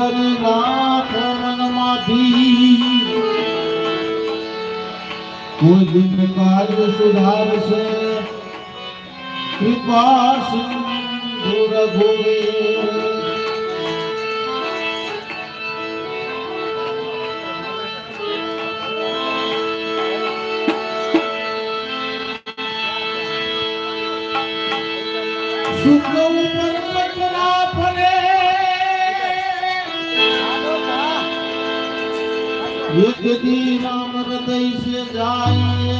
ધરી રાખ મનમાંથી કોઈ દિન કાર્ય સુધારશે? કૃપા સિંધુ રઘુવીર દી રામ હૃદય से જાય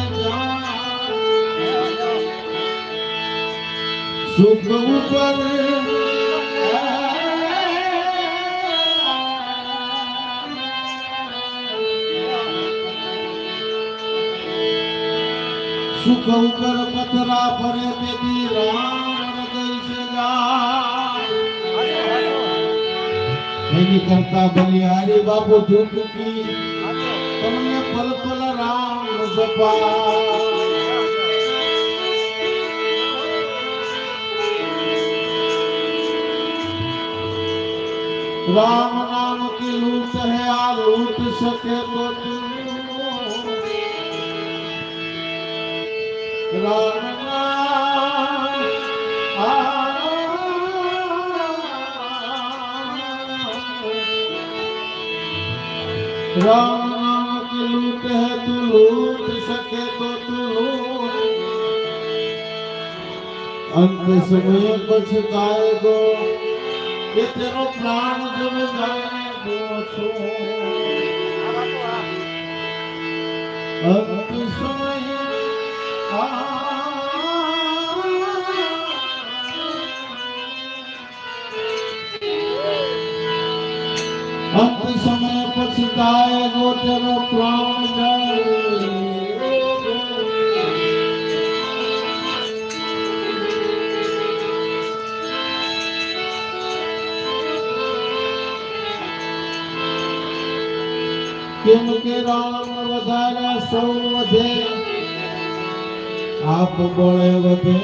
સુખ ઉપર સુખ ઉપર પથરા ફરે તેથી રામ હૃદય એની કરતા બલિહારી બાપુ ઝૂકકી તમને પલ પલ રામ જપા રામ નામ કી લૂટ હે, આ લૂટ સકે તો રામ અંત સમયે પછતાય ગો કે તેનો પ્રાણ જમ જાય છો અંત સમયે અંત સમયે પછતાય ગો તેનો પ્રાણ જાય. કેમ કે રામ વધારા સૌ વધે, આપ બળે વધે.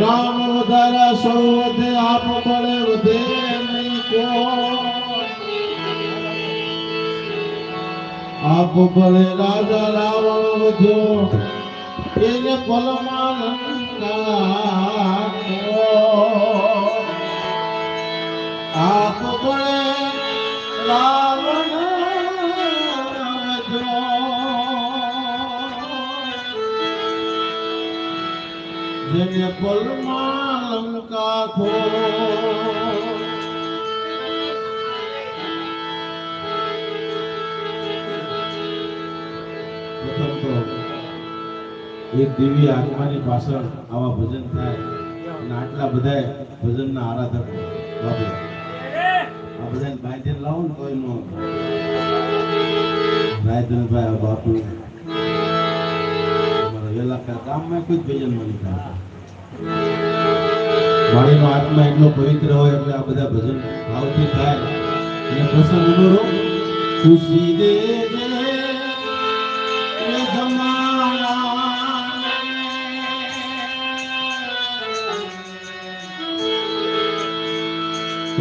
રામ વધારા સૌ વધે, આપ બળે વધે નહીં કોઈ. આપ ભલે રાજા રાવણ વધ્યો એને પલમાન લંકા આપ ભલે રાવણ જેને પલમાં દિવ્ય આત્માની પાછળ આવા ભજન થાય અને આટલા બધા ભજનના આરાધક બાબુ આ બધાને બાંધીને લાવો ને કોઈ નો રાયધનભાઈ આ બાપુ આત્મા એટલો પવિત્ર હોય એટલે આ બધા ભજન ભાવથી થાય. અને પ્રસંગ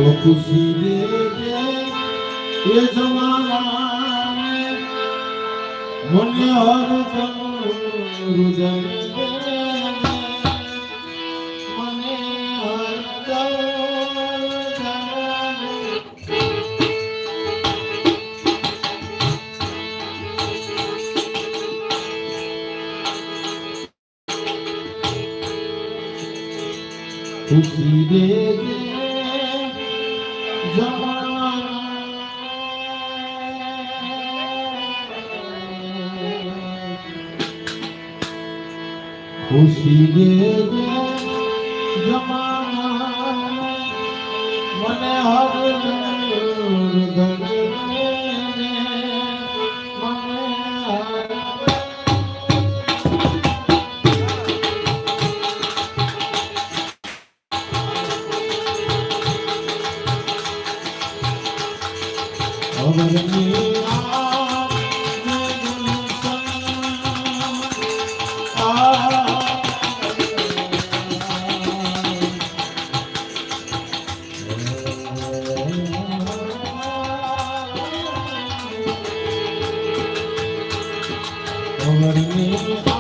દે તો ખુશી દે દે એ જમાના મને હર રુદન મને હર ખુશી દે દે ખુશી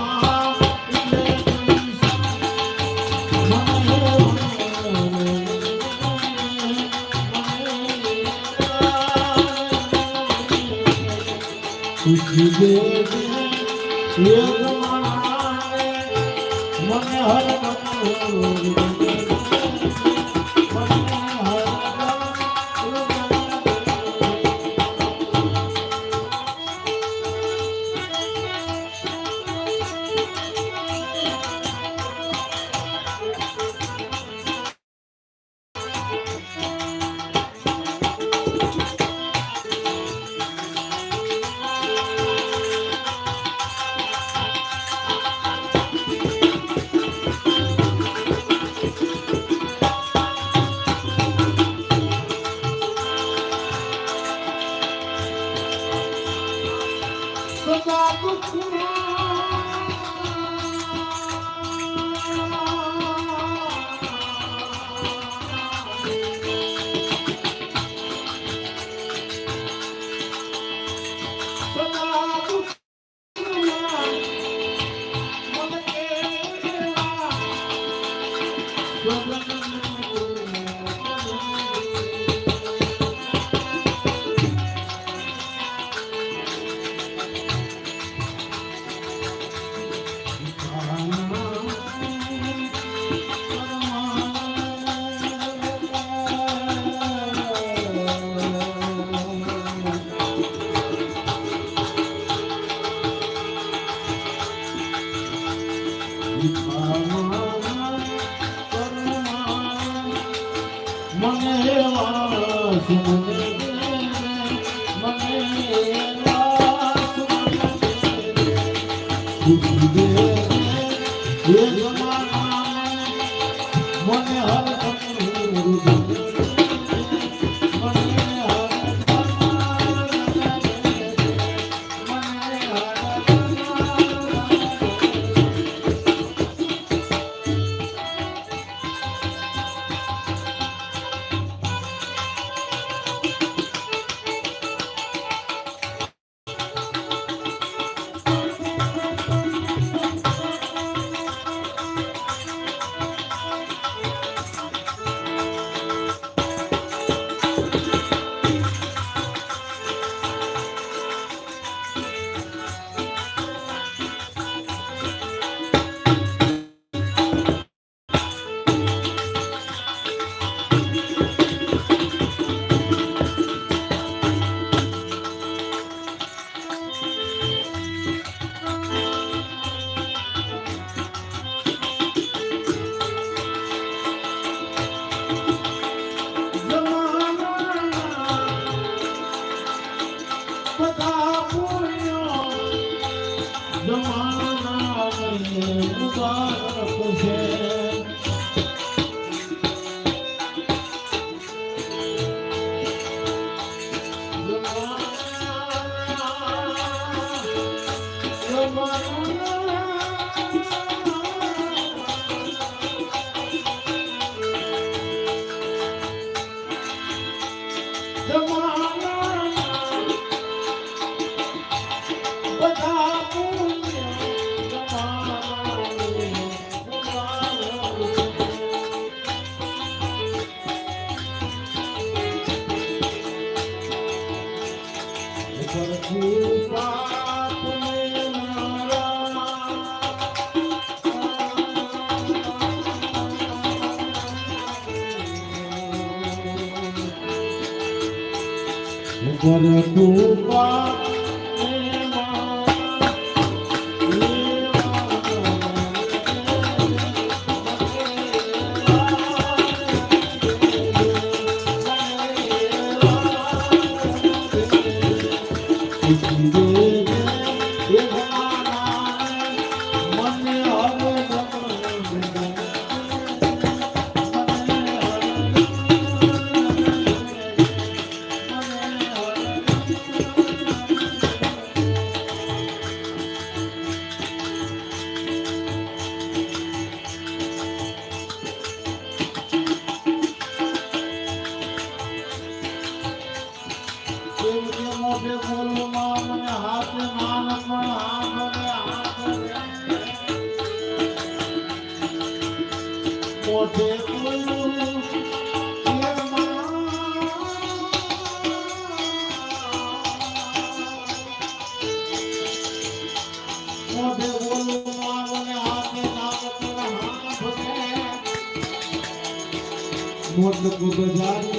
મોટલું બજારની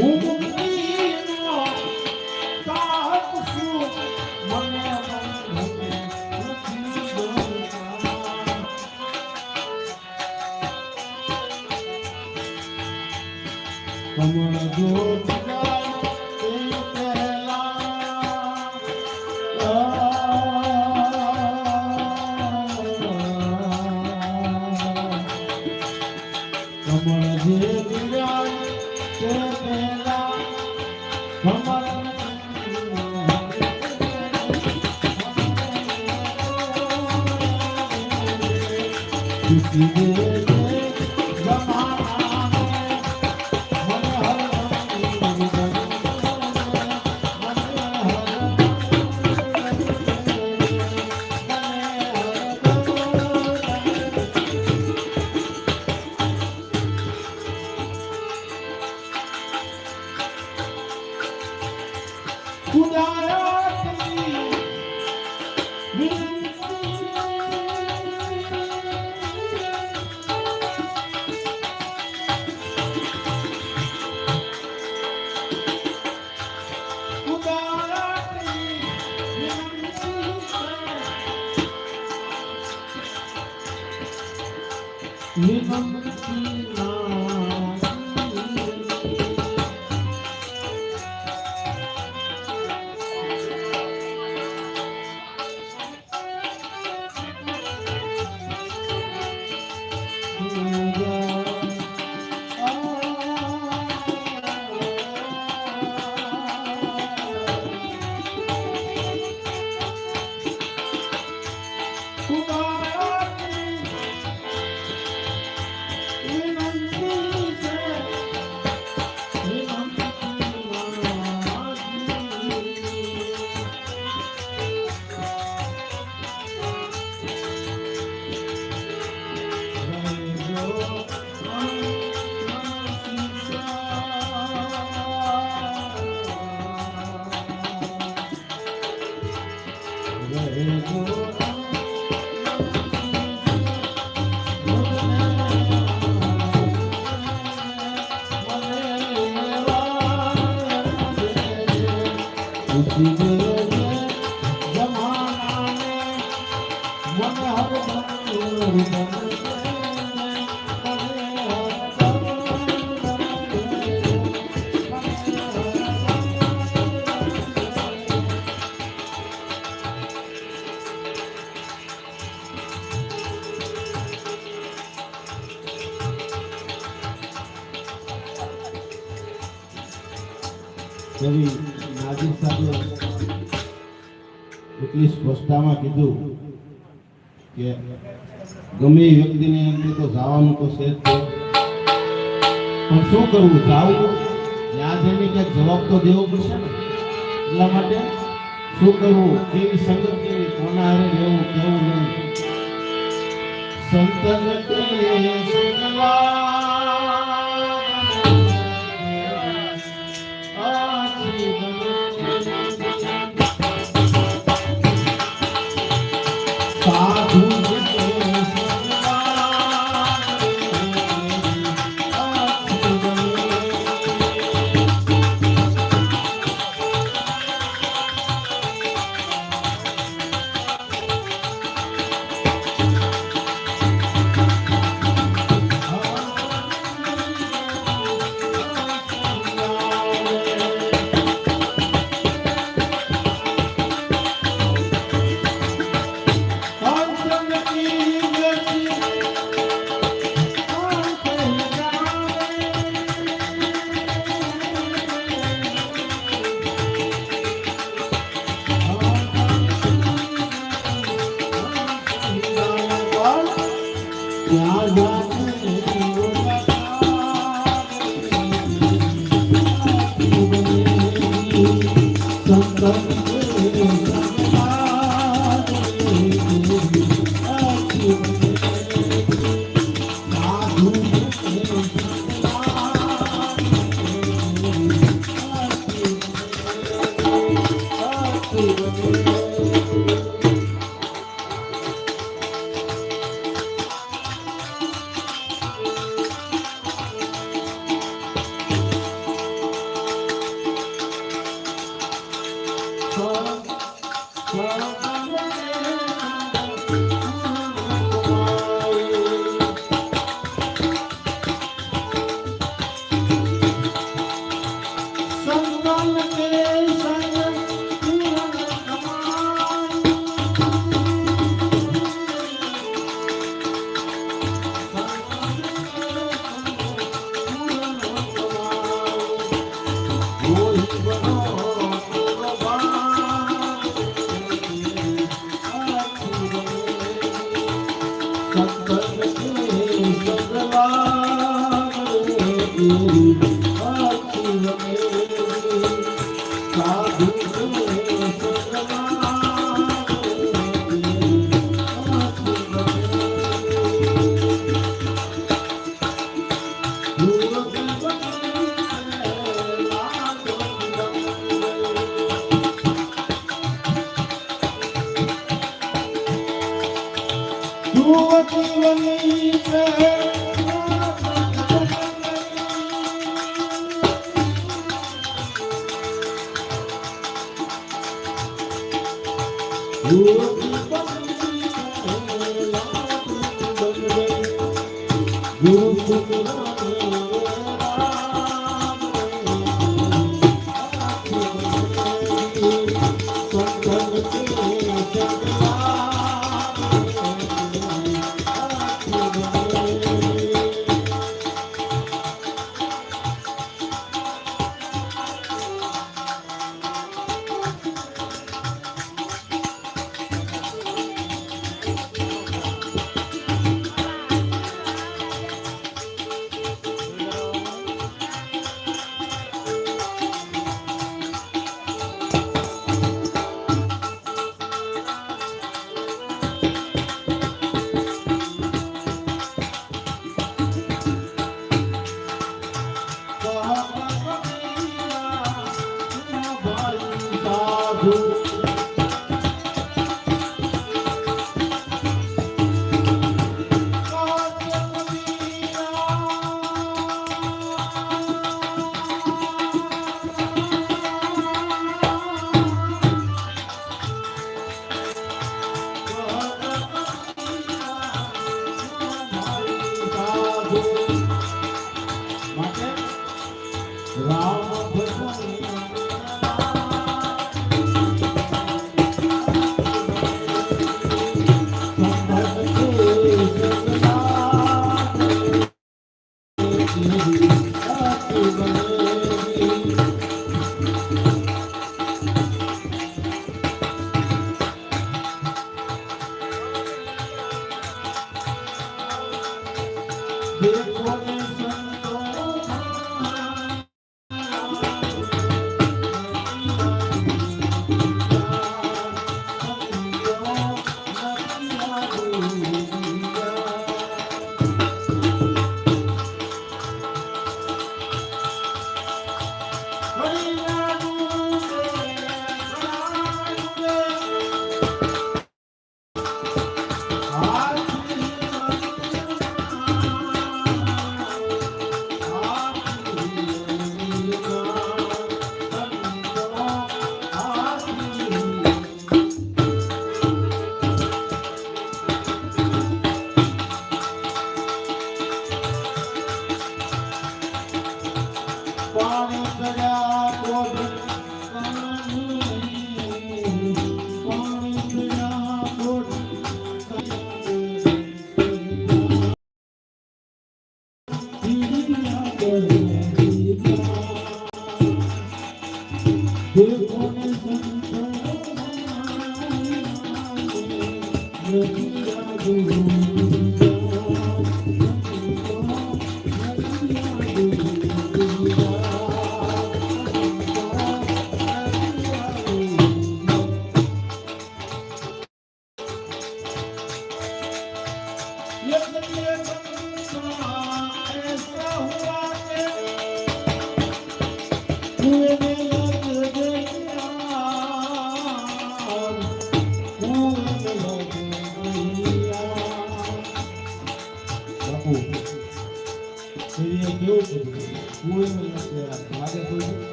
rumo કવિ નાજીર સાહેબે એટલી સ્પષ્ટતામાં કીધું કે ગમે એ વ્યક્તિને એમ કે તો જવાનું તો છે પણ શું કરવું? જાવું ત્યાં જઈને ક્યાંક જવાબ તો દેવો પડશે ને. એટલા માટે શું કરવું? કેવી સંગત કેવી? કોના હારે રહેવું, કેવું નહીં? સંતન તે સંગવા Yeah, yeah. સાધુ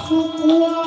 વહુ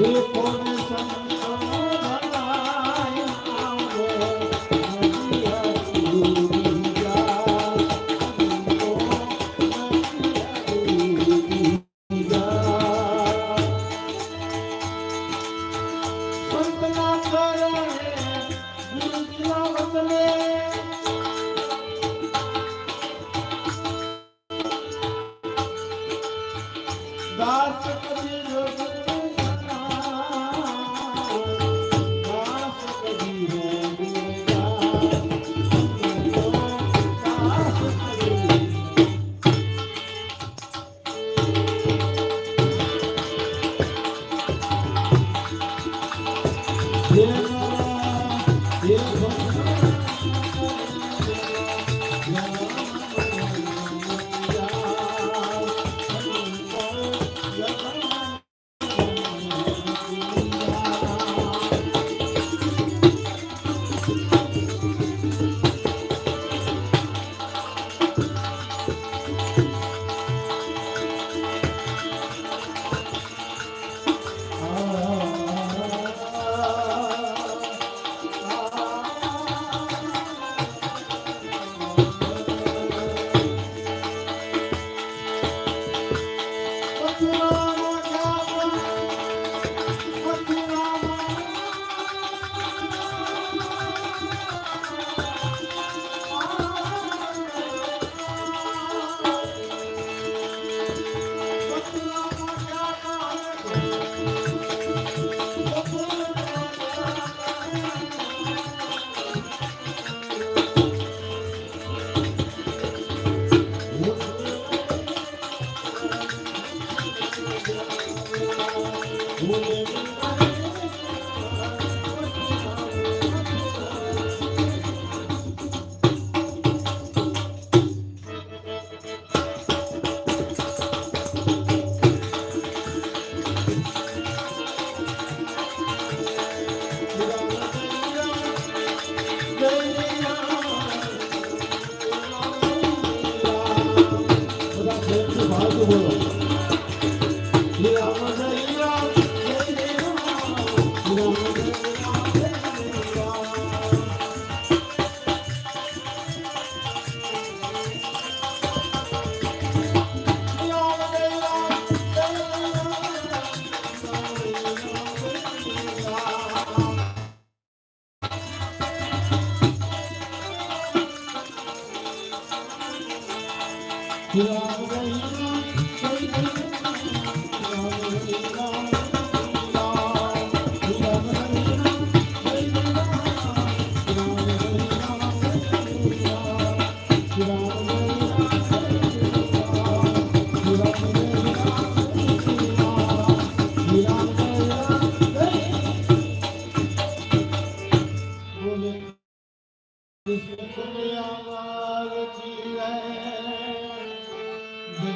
જે રામ